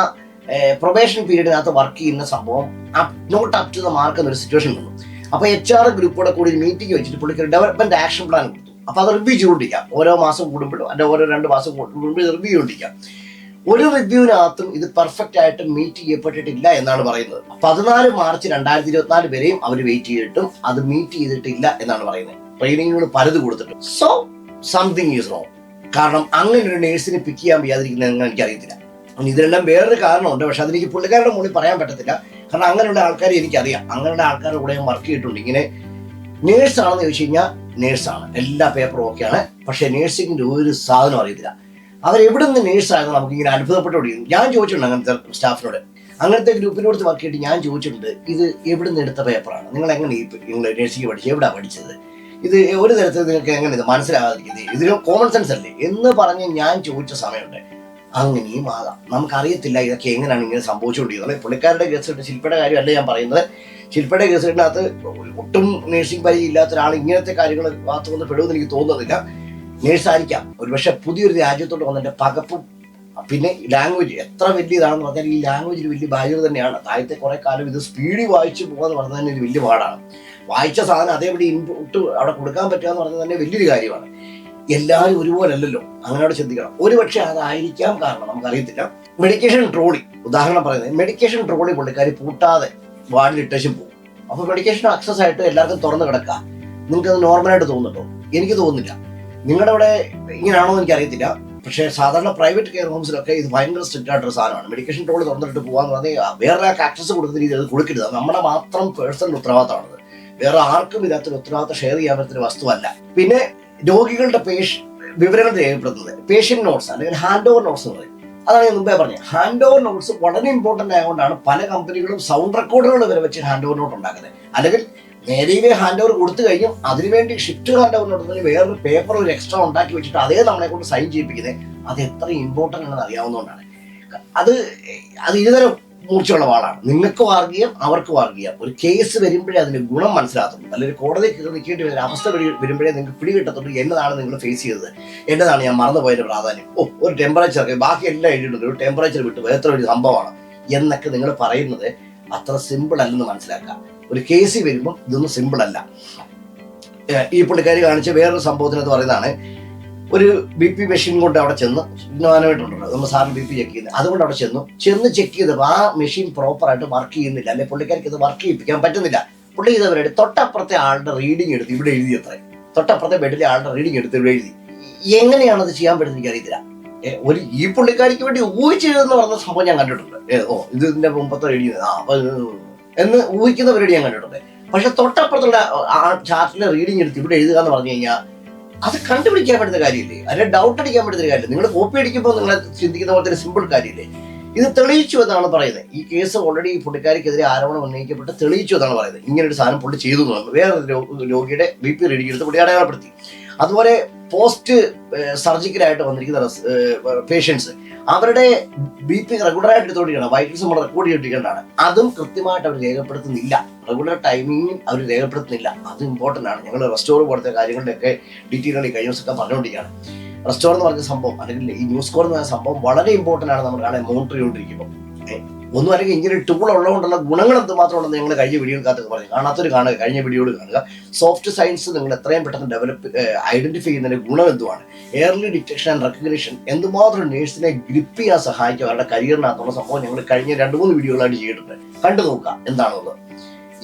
പ്രൊബേഷൻ പീരീഡിനകത്ത് വർക്ക് ചെയ്യുന്ന സംഭവം not up to the mark എന്നൊരു സിറ്റുവേഷൻ വന്നു. അപ്പൊ എച്ച് ആർ ഗ്രൂപ്പോടെ കൂടി മീറ്റിംഗ് വെച്ചിട്ട് പുള്ളിക്ക് ഡെവലപ്മെന്റ് ആക്ഷൻ പ്ലാൻ കൊടുത്തു. അപ്പൊ അത് റിവ്യൂ ചെയ്തുകൊണ്ടിരിക്കാം ഓരോ മാസം കൂടുമ്പോഴും അല്ലെ ഓരോ രണ്ട് മാസം കൂടുമ്പോഴും റിവ്യൂ ചെയ്തുകൊണ്ടിരിക്കാം ഒരു റിവ്യൂവിനകത്തും ഇത് പെർഫെക്റ്റ് ആയിട്ട് മീറ്റ് ചെയ്യപ്പെട്ടിട്ടില്ല എന്നാണ് പറയുന്നത്. പതിനാല് മാർച്ച് രണ്ടായിരത്തി ഇരുപത്തിനാല് വരെയും അവർ വെയിറ്റ് ചെയ്തിട്ടും അത് മീറ്റ് ചെയ്തിട്ടില്ല എന്നാണ് പറയുന്നത്. ട്രെയിനിങ്ങുകൾ പലത് കൊടുത്തിട്ടും. സോ സംതിങ് ഈസ് റോങ് കാരണം അങ്ങനെ ഒരു നേഴ്സിനെ പിക്ക് ചെയ്യാൻ വയ്യാതിരിക്കുന്നത് എനിക്കറിയത്തില്ല. ഇതിനെല്ലാം വേറൊരു കാരണമുണ്ട്. പക്ഷെ അതെനിക്ക് പുള്ളിക്കാരുടെ മുകളിൽ പറയാൻ പറ്റത്തില്ല. കാരണം അങ്ങനെയുള്ള ആൾക്കാരെ എനിക്കറിയാം. അങ്ങനെയുള്ള ആൾക്കാരുടെ കൂടെ ഞാൻ വർക്ക് ചെയ്തിട്ടുണ്ട്. ഇങ്ങനെ നേഴ്സാണെന്ന് ചോദിച്ചു കഴിഞ്ഞാൽ നേഴ്സാണ് എല്ലാ പേപ്പറും ഓക്കെയാണ് പക്ഷേ നേഴ്സിങ്ങിന്റെ ഒരു സാധനം അറിയത്തില്ല. അവരെവിടെ നിന്ന് നമുക്ക് ഇങ്ങനെ അത്ഭുതപ്പെട്ടുകൊണ്ടിരിക്കും ഞാൻ ചോദിച്ചിട്ടുണ്ട് അങ്ങനത്തെ സ്റ്റാഫിനോട് അങ്ങനത്തെ ഗ്രൂപ്പിനോട് വർക്ക് ചെയ്തിട്ട് ഞാൻ ചോദിച്ചിട്ടുണ്ട് ഇത് എവിടെ നിന്ന് എടുത്ത പേപ്പറാണ് നിങ്ങൾ എങ്ങനെ ഈ നിങ്ങൾ നേഴ്സിംഗ് പഠിച്ചത്? എവിടെ പഠിച്ചത്? ഇത് ഒരു തരത്തിൽ നിങ്ങൾക്ക് എങ്ങനെ ഇത് മനസ്സിലാകാതിരിക്കുന്നത് ഇതിന് കോമൺ സെൻസ് അല്ലേ? എന്ന് പറഞ്ഞ് ഞാൻ ചോദിച്ച സമയമുണ്ട്. അങ്ങനെയും ആകാം. നമുക്കറിയത്തില്ല ഇതൊക്കെ എങ്ങനെയാണ് ഇങ്ങനെ സംഭവിച്ചുകൊണ്ടിരിക്കുന്നത്. പുള്ളിക്കാരുടെ കേസ് ശില്പയുടെ കാര്യമല്ല ഞാൻ പറയുന്നത്. ശില്പയുടെ കേസിനകത്ത് ഒട്ടും നേഴ്സിംഗ് പരിചയം ഇല്ലാത്ത ഒരാൾ ഇങ്ങനത്തെ കാര്യങ്ങൾ മാത്രം വന്ന് പെടുമെന്ന് എനിക്ക് തോന്നുന്നില്ല. നേഴ്സായിരിക്കാം ഒരുപക്ഷെ പുതിയൊരു രാജ്യത്തോട്ട് വന്നതിന്റെ പകപ്പും പിന്നെ ലാംഗ്വേജ് എത്ര വലിയ ഇതാണെന്ന് പറഞ്ഞാൽ ഈ ലാംഗ്വേജിൽ വലിയ ബാധ്യത തന്നെയാണ്. താഴത്തെ കുറെ കാലം ഇത് സ്പീഡിൽ വായിച്ചു പോകാന്ന് പറഞ്ഞാൽ തന്നെ ഒരു വലിയ പാടാണ്. വായിച്ച സാധനം അതേപടി ഇൻപുട്ട് അവിടെ കൊടുക്കാൻ പറ്റുക എന്ന് പറഞ്ഞാൽ തന്നെ വലിയൊരു കാര്യമാണ്. എല്ലാവരും ഒരുപോലെ അല്ലല്ലോ അങ്ങനെയോട് ചിന്തിക്കണം. ഒരുപക്ഷെ അതായിരിക്കാം കാരണം നമുക്കറിയത്തില്ല. മെഡിക്കേഷൻ ട്രോളി ഉദാഹരണം പറയുന്നത് മെഡിക്കേഷൻ ട്രോളി പുള്ളിക്കാരി പൂട്ടാതെ വാർഡിൽ ഇട്ടേച്ചും പോകും. അപ്പൊ മെഡിക്കേഷൻ ആക്സസ് ആയിട്ട് എല്ലാവർക്കും തുറന്നു കിടക്കാം. നിങ്ങൾക്ക് അത് നോർമലായിട്ട് തോന്നുന്നുണ്ടോ? എനിക്ക് തോന്നുന്നില്ല. നിങ്ങളുടെ അവിടെ ഇങ്ങനെയാണോ എനിക്ക് അറിയത്തില്ല പക്ഷേ സാധാരണ പ്രൈവറ്റ് കെയർ ഹോംസിലൊക്കെ ഇത് ഭയങ്കര സ്ട്രിക്റ്റ് ആയിട്ടൊരു സാധനമാണ്. മെഡിക്കേഷൻ ട്രോളി തുറന്നിട്ട് പോകാന്ന് പറഞ്ഞാൽ വേറെ ആക്സസ് കൊടുക്കുന്ന രീതിയിൽ അത് കൊടുക്കരുത്. നമ്മുടെ മാത്രം പേഴ്സണൽ ഉത്തരവാദിത്തമാണത്. വേറെ ആർക്കും ഇതിനകത്തൊരു ഉത്തരവാദിത്തം ഷെയർ ചെയ്യാൻ പറ്റുന്ന വസ്തുവല്ല. പിന്നെ രോഗികളുടെ പേഷ വിവരങ്ങൾ രേഖപ്പെടുത്തുന്നത്. പേഷ്യന്റ് നോട്ട്സ് അല്ലെങ്കിൽ ഹാൻഡ് ഓവർ നോട്ട്സ് എന്ന് പറയും. അതാണ് ഞാൻ മുമ്പേ പറഞ്ഞത്. ഹാൻഡ് ഓവർ നോട്ട്സ് വളരെ ഇമ്പോർട്ടന്റ് ആയതുകൊണ്ടാണ് പല കമ്പനികളും സൗണ്ട് റെക്കോർഡുകൾ വരെ വെച്ച് ഹാൻഡ് ഓവർ നോട്ട് ഉണ്ടാക്കുന്നത്. അല്ലെങ്കിൽ നേരെ ഹാൻഡ് ഓവർ കൊടുത്തു കഴിഞ്ഞും അതിനുവേണ്ടി ഷിഫ്റ്റ് ഹാൻഡ് ഓവർ നോട്ട് വേറൊരു പേപ്പർ ഒരു എക്സ്ട്രാ ഉണ്ടാക്കി വെച്ചിട്ട് അതേ നമ്മളെ കൊണ്ട് സൈൻ ചെയ്യിപ്പിക്കുന്നത് അത് എത്ര ഇമ്പോർട്ടന്റ് ആണെന്ന് അറിയാവുന്നതുകൊണ്ടാണ്. അത് അത് ഇരുതരം മൂർച്ചയുള്ള വാളാണ് നിങ്ങൾക്ക് വാർഗീയം അവർക്ക് വാർഗീയം ഒരു കേസ് വരുമ്പോഴേ അതിന്റെ ഗുണം മനസ്സിലാകത്തുള്ളൂ. അല്ലെങ്കിൽ കോടതി നിൽക്കേണ്ടി വരുന്ന അവസ്ഥ വരി- വരുമ്പോഴേ നിങ്ങൾക്ക് പിടികിട്ടത്തുള്ളൂ. എന്നതാണ് നിങ്ങൾ ഫേസ് ചെയ്തത്. എന്നതാണ് ഞാൻ മറന്നുപോയതിന്റെ പ്രാധാന്യം. ഓ ഒരു ടെമ്പറേച്ചർ ബാക്കി എല്ലാം എഴുതിയിട്ടുണ്ട്. ഒരു ടെമ്പറേച്ചർ വിട്ടു എത്ര ഒരു സംഭവമാണ്. എന്നൊക്കെ നിങ്ങൾ പറയുന്നത് അത്ര സിമ്പിൾ അല്ലെന്ന് മനസ്സിലാക്കുക ഒരു കേസ് വരുമ്പോൾ ഇതൊന്നും സിമ്പിൾ അല്ല. ഈ പുള്ളിക്കാരി കാണിച്ച വേറൊരു സംഭവത്തിനകത്ത് പറയുന്നതാണ് ഒരു ബി പി മെഷീൻ കൊണ്ട് അവിടെ ചെന്ന് വിജ്ഞാനമായിട്ടുണ്ടല്ലോ നമ്മൾ സാറിന് ബി പി ചെക്ക് ചെയ്യുന്നത്. അതുകൊണ്ട് അവിടെ ചെന്നു. ചെന്ന് ചെക്ക് ചെയ്തപ്പോൾ ആ മെഷീൻ പ്രോപ്പറായിട്ട് വർക്ക് ചെയ്യുന്നില്ല. അല്ലെ പുള്ളിക്കാർക്ക് ഇത് വർക്ക് ചെയ്യിപ്പിക്കാൻ പറ്റുന്നില്ല. പുള്ളി ചെയ്തവരുടെ തൊട്ടപ്പുറത്തെ ആളുടെ റീഡിങ് എടുത്ത് ഇവിടെ എഴുതി അത്രേ. തൊട്ടപ്പുറത്തെ ബെഡിലെ ആളുടെ റീഡിങ് എടുത്ത് ഇവിടെ എഴുതി. എങ്ങനെയാണ് അത് ചെയ്യാൻ പറ്റുന്നത് എനിക്കറിയത്തില്ല. ഒരു ഈ പുള്ളിക്കാരിക്ക് വേണ്ടി ഊഹിച്ചെഴുതെന്ന് പറഞ്ഞ സംഭവം ഞാൻ കണ്ടിട്ടുണ്ട്. ഓ ഇത് ഇതിന്റെ മുമ്പത്തെ എഴുതിയത് ആ അപ്പൊ എന്ന് ഊഹിക്കുന്ന പരിപാടി ഞാൻ കണ്ടിട്ടുണ്ട്. പക്ഷെ തൊട്ടപ്പുറത്തുള്ള ആ ചാർട്ടിലെ റീഡിങ് എടുത്ത് ഇവിടെ എഴുതുക എന്ന് പറഞ്ഞു കഴിഞ്ഞാൽ അത് കണ്ടുപിടിക്കാൻ പറ്റുന്ന കാര്യമില്ലേ? അതിന്റെ ഡൗട്ട് അടിക്കാൻ പറ്റുന്ന കാര്യമില്ല? നിങ്ങൾ കോപ്പി അടിക്കുമ്പോൾ നിങ്ങൾ ചിന്തിക്കുന്ന പോലത്തെ സിമ്പിൾ കാര്യമില്ലേ? ഇത് തെളിയിച്ചു എന്നാണ് പറയുന്നത്. ഈ കേസ് ഓൾറെഡി ഈ പുള്ളിക്കാരിക്കെതിരെ ആരോപണം ഉന്നയിക്കപ്പെട്ട് തെളിയിച്ചു എന്നാണ് പറയുന്നത്. ഇങ്ങനെ ഒരു സാധനം പുള്ളി ചെയ്തു എന്ന് വേറെ രോഗിയുടെ ബി പി റീഡിംഗ് എടുത്ത് പുള്ളി അടയാളപ്പെടുത്തി. അതുപോലെ പോസ്റ്റ് സർജിക്കലായിട്ട് വന്നിരിക്കുന്ന പേഷ്യൻസ് അവരുടെ ബി പി റെഗുലറായിട്ട് എടുത്തുകൊണ്ടിരിക്കണം വൈറ്റൽസ് നമ്മൾ റെക്കോർഡ് ചെയ്തിരിക്കേണ്ടതാണ് അതും കൃത്യമായിട്ട് അവർ രേഖപ്പെടുത്തുന്നില്ല. റെഗുലർ ടൈമിംഗ് അവർ രേഖപ്പെടുത്തുന്നില്ല. അത് ഇമ്പോർട്ടന്റ് ആണ്. ഞങ്ങൾ റെസ്റ്റോർ പോലത്തെ കാര്യങ്ങളുടെയൊക്കെ ഡീറ്റെയിൽ ഈ കഴിഞ്ഞ ദിവസമൊക്കെ പറഞ്ഞുകൊണ്ടിരിക്കുകയാണ്. റെസ്റ്റോറന്റ് എന്ന് പറഞ്ഞ സംഭവം അല്ലെങ്കിൽ ഈ ന്യൂസ് കോർ എന്ന് പറഞ്ഞ സംഭവം വളരെ ഇമ്പോർട്ടന്റ് ആണ് നമ്മൾ കാണാൻ മോണിറ്റർ ചെയ്തുകൊണ്ടിരിക്കുമ്പോൾ. ഒന്നും അല്ലെങ്കിൽ ഇങ്ങനെ ടൂൾ ഉള്ളതുകൊണ്ടുള്ള ഗുണങ്ങൾ എന്തുമാത്രം ഉണ്ടെന്ന് നിങ്ങൾ കഴിഞ്ഞ വീഡിയോകൾക്കകത്ത് പറഞ്ഞു. കാണാത്തൊരു കാണുക കഴിഞ്ഞ വീഡിയോയിൽ കാണുക. സോഫ്റ്റ് സയൻസ് നിങ്ങൾ എത്രയും പെട്ടെന്ന് ഡെവലപ്പ് ഐഡന്റിഫൈ ചെയ്യുന്നതിന്റെ ഗുണം എന്തുമാണ് എയർലി ഡിറ്റക്ഷൻ ആൻഡ് റെക്കഗ്നേഷൻ എന്തുമാത്രം നേഴ്സിനെ ഗ്രിപ്പ് ചെയ്യാൻ സഹായിക്കും? അവരുടെ കരിയറിനകത്തുള്ള സംഭവം ഞങ്ങൾ കഴിഞ്ഞ രണ്ട് മൂന്ന് വീഡിയോകളായിട്ട് ചെയ്തിട്ടുണ്ട്. കണ്ടു നോക്കുക എന്താണുള്ളത്?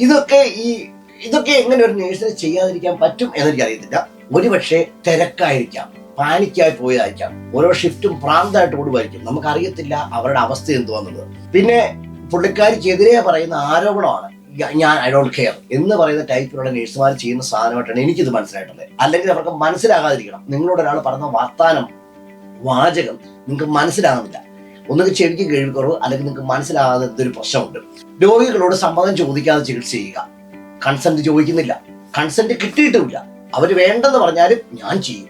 ഇതൊക്കെ ഈ ഇതൊക്കെ എങ്ങനെ ഒരു നേഴ്സിനെ ചെയ്യാതിരിക്കാൻ പറ്റും എന്നെനിക്ക് അറിയത്തില്ല ഒരുപക്ഷെ തിരക്കായിരിക്കാം പാനിക്കായി പോയതായിരിക്കാം ഓരോ ഷിഫ്റ്റും പ്രാന്തായിട്ട് ഓടുമായിരിക്കും. നമുക്കറിയത്തില്ല അവരുടെ അവസ്ഥ എന്തുവാന്നുള്ളത്. പിന്നെ പുള്ളിക്കാരിക്കെതിരെ പറയുന്ന ആരോപണമാണ് ഞാൻ ഐ ഡോണ്ട് കെയർ എന്ന് പറയുന്ന ടൈപ്പിലുള്ള നേഴ്സുമാർ ചെയ്യുന്ന സാധനമായിട്ടാണ് എനിക്കിത് മനസ്സിലായിട്ടുള്ളത്. അല്ലെങ്കിൽ അവർക്ക് മനസ്സിലാകാതിരിക്കണം. നിങ്ങളോട് ഒരാൾ പറഞ്ഞ വാർത്താനം വാചകം നിങ്ങൾക്ക് മനസ്സിലാകുന്നില്ല. ഒന്നുകിൽ ചെവിക്ക് കേൾക്കുറവ് അല്ലെങ്കിൽ നിങ്ങൾക്ക് മനസ്സിലാകാത്ത ഒരു പ്രശ്നമുണ്ട്. രോഗികളോട് സമ്മതം ചോദിക്കാതെ ചികിത്സ ചെയ്യുക. കൺസെന്റ് ചോദിക്കുന്നില്ല. കൺസെന്റ് കിട്ടിയിട്ടുമില്ല. അവർ വേണ്ടെന്ന് പറഞ്ഞാലും ഞാൻ ചെയ്യും.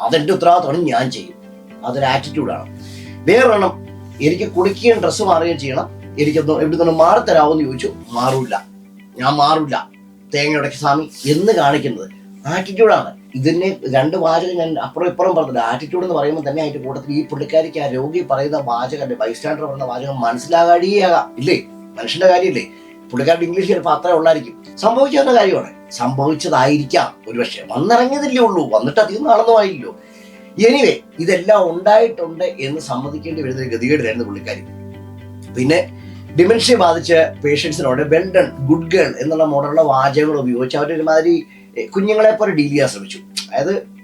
അതെന്റെ ഉത്തരവാദിത്തമാണ് ഞാൻ ചെയ്യും. അതൊരു ആറ്റിറ്റ്യൂഡാണ് വേറൊരെണ്ണം എനിക്ക് കുടിക്കുകയും ഡ്രസ്സ് മാറുകയും ചെയ്യണം. എനിക്കൊന്ന് എവിടെ നിന്ന് മാറി തരാമെന്ന് ചോദിച്ചു. മാറൂല. ഞാൻ മാറില്ല തേങ്ങയുടക്ക് സ്വാമി എന്ന് കാണിക്കുന്നത്. ആറ്റിറ്റ്യൂഡാണ് ഇതിനെ രണ്ട് വാചകം ഞാൻ അപ്പുറം ഇപ്പുറം പറഞ്ഞത് ആറ്റിറ്റ്യൂഡ് എന്ന് പറയുമ്പോൾ തന്നെ അതിന്റെ കൂട്ടത്തിൽ ഈ പുള്ളിക്കാരിക്ക് ആ രോഗി പറയുന്ന വാചകം ബൈസ്റ്റാൻഡർ പറയുന്ന വാചകം മനസ്സിലാകാടിയാകാം ഇല്ലേ? മനുഷ്യന്റെ കാര്യമില്ലേ പുള്ളിക്കാരുടെ ഇംഗ്ലീഷ് ചിലപ്പോൾ അത്രേ ഉള്ളായിരിക്കും. സംഭവിക്കാവുന്ന കാര്യമാണ്. സംഭവിച്ചതായിരിക്കാം ഒരുപക്ഷെ. വന്നിറങ്ങിയതില്ലേ ഉള്ളൂ. വന്നിട്ട് അധികം നാളൊന്നും ആയില്ലോ എനിവേ ഇതെല്ലാം ഉണ്ടായിട്ടുണ്ട് എന്ന് സമ്മതിക്കേണ്ടി വരുന്ന ഒരു ഗതികേടിലായിരുന്നു പുള്ളിക്കാരി. പിന്നെ ഡിമെൻഷ്യ ബാധിച്ച പേഷ്യൻസിനോട് വെൽ ഗുഡ് ഗേൾ എന്നുള്ള മോഡലുള്ള വാചകങ്ങൾ ഉപയോഗിച്ച് അവരൊരുമാതിരി കുഞ്ഞുങ്ങളെ പോലെ ഡീൽ ചെയ്യാൻ ശ്രമിച്ചു. അതായത്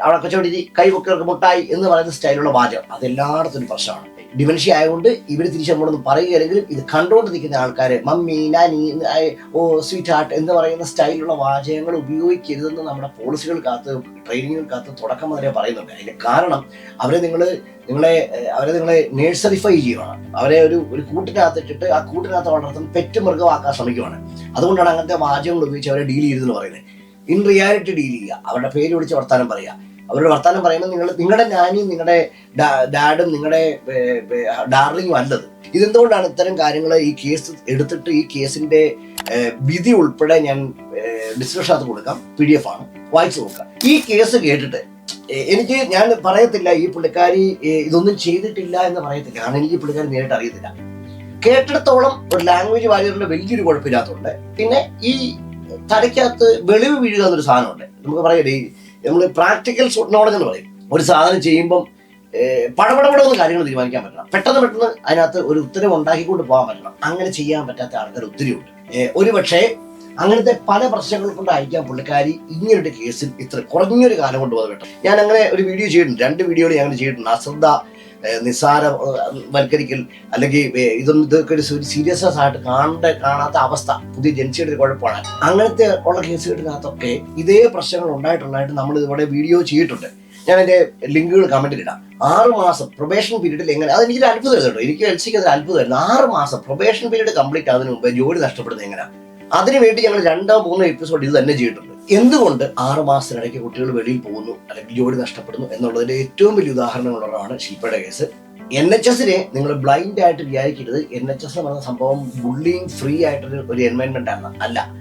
അവിടെ കൊച്ചോടി കൈപൊക്കർക്ക് മുട്ടായി എന്ന് പറയുന്ന സ്റ്റൈലുള്ള വാചകം. അതെല്ലായിടത്തും പ്രശ്നമാണ്. ഡിമെൻഷ്യ ആയതുകൊണ്ട് ഇവർ തിരിച്ച് നമ്മളൊന്ന് പറയുകയാണെങ്കിലും ഇത് കണ്ടുകൊണ്ട് നിൽക്കുന്ന ആൾക്കാർ mummy Nani oh sweetheart എന്ന് പറയുന്ന സ്റ്റൈലുള്ള വാചകങ്ങൾ ഉപയോഗിക്കരുതെന്ന് നമ്മുടെ പോളിസികൾക്കകത്ത് ട്രെയിനിങ്ങുകൾക്കകത്ത് തുടക്കം മുതലേ പറയുന്നുണ്ട്. അതിന്റെ കാരണം അവരെ നിങ്ങൾ നിങ്ങളെ അവരെ നിങ്ങളെ നേഴ്സറിഫൈ ചെയ്യുകയാണ് അവരെ ഒരു ഒരു കൂട്ടിനകത്ത് ഇട്ടിട്ട് ആ കൂട്ടിനകത്ത് വളർത്തുന്ന പെറ്റ് മൃഗമാക്കാൻ ശ്രമിക്കുകയാണ് അതുകൊണ്ടാണ് അങ്ങനത്തെ വാചകങ്ങൾ ഉപയോഗിച്ച് അവരെ ഡീൽ ചെയ്തെന്ന് പറയുന്നത്. ഇൻ റിയാലിറ്റി ഡീൽ ചെയ്യുക. അവരുടെ പേര് വിളിച്ച് വർത്താനം പറയുക. അവരുടെ വർത്താനം പറയുമ്പോൾ നിങ്ങൾ നിങ്ങളുടെ നാനിയും നിങ്ങളുടെ ഡാഡും നിങ്ങളുടെ ഡാർലിങ്ങും അല്ലത്. ഇതെന്തുകൊണ്ടാണ് ഇത്തരം കാര്യങ്ങൾ ഈ കേസ് എടുത്തിട്ട് ഈ കേസിന്റെ വിധി ഉൾപ്പെടെ ഞാൻ ഡിസ്ക്രിപ്ഷനകത്ത് കൊടുക്കാം പി ഡി എഫ് ആണ്. വായിച്ചു നോക്കാം ഈ കേസ് കേട്ടിട്ട് എനിക്ക് ഞാൻ പറയത്തില്ല ഈ പുള്ളിക്കാരി ഇതൊന്നും ചെയ്തിട്ടില്ല എന്ന് പറയത്തില്ല. കാരണം എനിക്ക് പുള്ളിക്കാരി നേരിട്ട് അറിയത്തില്ല. കേട്ടിടത്തോളം ഒരു ലാംഗ്വേജ് വാര്യറിന്റെ വലിയൊരു കുഴപ്പമില്ലാത്തതുണ്ട് പിന്നെ ഈ തലയ്ക്കകത്ത് വെളിവ് വീഴുക എന്നൊരു സാധനമുണ്ട്. നമുക്ക് പറയട്ടെ നമ്മൾ പ്രാക്ടിക്കൽ നോളജ് എന്ന് പറയും. ഒരു സാധനം ചെയ്യുമ്പം ഏഹ്, പടപടപടമെന്ന് കാര്യങ്ങൾ തീരുമാനിക്കാൻ പറ്റണം പെട്ടെന്ന് പെട്ടെന്ന് അതിനകത്ത് ഒരു ഉത്തരവ് ഉണ്ടാക്കിക്കൊണ്ട് പോകാൻ പറ്റണം അങ്ങനെ ചെയ്യാൻ പറ്റാത്ത ആൾക്കാർ ഒത്തിരി ഉണ്ട്. ഒരു പക്ഷേ അങ്ങനത്തെ പല പ്രശ്നങ്ങൾ കൊണ്ടായിരിക്കാം പുള്ളിക്കാരി ഇങ്ങനൊരു കേസിൽ ഇത്ര കുറഞ്ഞൊരു കാലം കൊണ്ട് പറ്റും ഞാൻ അങ്ങനെ ഒരു വീഡിയോ ചെയ്തിട്ടുണ്ട്. രണ്ട് വീഡിയോകൾ ഞാൻ അങ്ങനെ ചെയ്തിട്ടുണ്ട്. അശ്രദ്ധ നിസ്സാര വൽക്കരിക്കൽ അല്ലെങ്കിൽ ഇതൊന്നും ഇതൊക്കെ ഒരു സീരിയസ്നെസ് ആയിട്ട് കാണേണ്ട കാണാത്ത അവസ്ഥ പുതിയ ജനിച്ചിട്ട് ഒരു കുഴപ്പമാണ്. അങ്ങനത്തെ ഉള്ള കേസുകളിനകത്തൊക്കെ ഇതേ പ്രശ്നങ്ങൾ ഉണ്ടായിട്ടുള്ളതായിട്ട് നമ്മൾ ഇതുപോലെ വീഡിയോ ചെയ്തിട്ടുണ്ട്. ഞാൻ എന്റെ ലിങ്കുകൾ കമന്റിൽ ഇടാം. ആറ് മാസം പ്രൊബേഷൻ പീരീഡിൽ എങ്ങനെ അത് എനിക്കൊരു അത്ഭുതമായിരുന്നു കേട്ടോ എനിക്ക് എൽസിക്ക് അത് അത്ഭുതമായിരുന്നു ആറ് മാസം പ്രൊബേഷൻ പീരീഡ് കംപ്ലീറ്റ് ആകുന്നതിന് മുമ്പ് ജോലി നഷ്ടപ്പെടുന്നത് എങ്ങനെയാണ് അതിനുവേണ്ടി ഞങ്ങൾ രണ്ടോ മൂന്നോ എപ്പിസോഡ് ഇത് തന്നെ ചെയ്തിട്ടുണ്ട്. എന്തുകൊണ്ട് ആറ് മാസത്തിനിടയ്ക്ക് കുട്ടികൾ വെളിയിൽ പോകുന്നു അല്ലെങ്കിൽ ജോലി നഷ്ടപ്പെടുന്നു എന്നുള്ളതിന്റെ ഏറ്റവും വലിയ ഉദാഹരണങ്ങളുള്ളതാണ് ശില്പയുടെ കേസ്. എൻ എച്ച് എസിനെ നിങ്ങൾ ബ്ലൈൻഡ് ആയിട്ട് വിചാരിക്കരുത്. എൻ എച്ച് എസ് എന്ന് പറഞ്ഞ സംഭവം ബുള്ളിങ് ഫ്രീ ആയിട്ടൊരു ഒരു എൻവയൺമെന്റ് ആണ് അല്ല.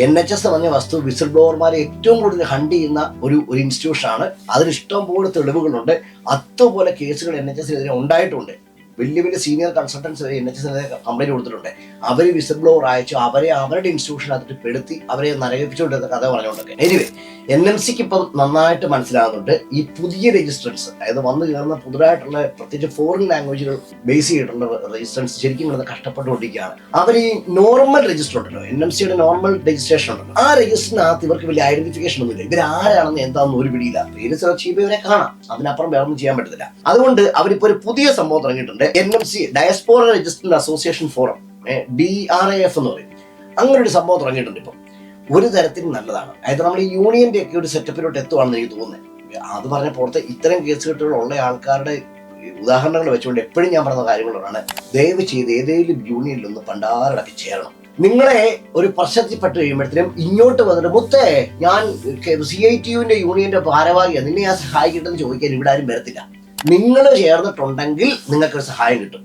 എൻ എച്ച് എസ് പറഞ്ഞ വസ്തു വിസിൽ ബ്ലോവർമാരെ ഏറ്റവും കൂടുതൽ ഹണ്ട് ചെയ്യുന്ന ഒരു ഒരു ഇൻസ്റ്റിറ്റ്യൂഷൻ ആണ്. അതിന് ഇഷ്ടം പോലെ തെളിവുകളുണ്ട്. അതുപോലെ കേസുകൾ എൻ എച്ച് എസിനെതിരെ ഉണ്ടായിട്ടുണ്ട്. വലിയ വലിയ സീനിയർ കൺസൾട്ടൻസ് എൻ എച്ച് എസിനെതിരെ കംപ്ലൈന്റ് കൊടുത്തിട്ടുണ്ട്. അവർ വിസിൽ ബ്ലോവർ അയച്ചു. അവരെ അവരുടെ ഇൻസ്റ്റിറ്റ്യൂഷനകത്ത് പെടുത്തി അവരെ നരകിപ്പിച്ചുകൊണ്ടിരുന്ന കഥ പറഞ്ഞുകൊണ്ടൊക്കെ. എനിവേ എൻ എം സിക്ക് ഇപ്പം നന്നായിട്ട് മനസ്സിലാകുന്നുണ്ട് ഈ പുതിയ രജിസ്ട്രൻസ് അതായത് വന്നു കയറുന്ന പുതുതായിട്ടുള്ള പ്രത്യേകിച്ച് ഫോറിൻ ലാംഗ്വേജുകൾ ബേസ് ചെയ്തിട്ടുള്ള രജിസ്ട്രൻസ് ശരിക്കും കിടന്ന് കഷ്ടപ്പെട്ടുകൊണ്ടിരിക്കുകയാണ്. അവർ ഈ നോർമൽ രജിസ്റ്റർ ഉണ്ടല്ലോ. എൻ എം സിയുടെ നോർമൽ രജിസ്ട്രേഷൻ ഉണ്ടല്ലോ. ആ രജിസ്റ്ററിനകത്ത് ഇവർക്ക് വലിയ ഐഡന്റിഫിക്കേഷൻ ഒന്നുമില്ല. ഇവർ ആരാണെന്ന് എന്താണെന്ന് ഒരു പിടിയില്ല. പേര് സെർച്ച് ചെയ്യുമ്പോൾ ഇവരെ കാണാം. അതിനപ്പുറം വേറൊന്നും ചെയ്യാൻ പറ്റത്തില്ല. അതുകൊണ്ട് അവരിപ്പോ ഒരു പുതിയ സംഭവം തുടങ്ങിയിട്ടുണ്ട്. N M C diaspora register association forum D R A F എന്ന് പറയും. അങ്ങനെ ഒരു സംഭവം തുടങ്ങിയിട്ടുണ്ട് ഇപ്പം. ഒരു തരത്തിലും നല്ലതാണ്. അതായത് നമ്മൾ ഈ യൂണിയന്റെ ഒക്കെ ഒരു സെറ്റപ്പിലോട്ട് എത്തുവാണെന്ന് എനിക്ക് തോന്നുന്നത് അത് പറഞ്ഞ പുറത്ത് ഇത്തരം കേസുകെട്ടുകൾ ഉള്ള ആൾക്കാരുടെ ഉദാഹരണങ്ങൾ വെച്ചുകൊണ്ട് എപ്പോഴും ഞാൻ പറഞ്ഞ കാര്യങ്ങളോടാണ് ദയവ് ചെയ്ത് ഏതെങ്കിലും യൂണിയനിലൊന്ന് പണ്ടാറടക്കി ചേരണം. നിങ്ങളെ ഒരു പ്രശ്നത്തിൽപ്പെട്ട് കഴിയുമ്പോഴത്തേനും ഇങ്ങോട്ട് വന്നിട്ട് മുത്തേ ഞാൻ സി ഐ ടി യുവിന്റെ യൂണിയന്റെ ഭാരവാഹിയാണ് നിന്നെ ഞാൻ സഹായിക്കട്ടെന്ന് ചോദിക്കാൻ ഇവിടെ ആരും വരത്തില്ല. നിങ്ങൾ ചേർന്നിട്ടുണ്ടെങ്കിൽ നിങ്ങൾക്ക് സഹായം കിട്ടും.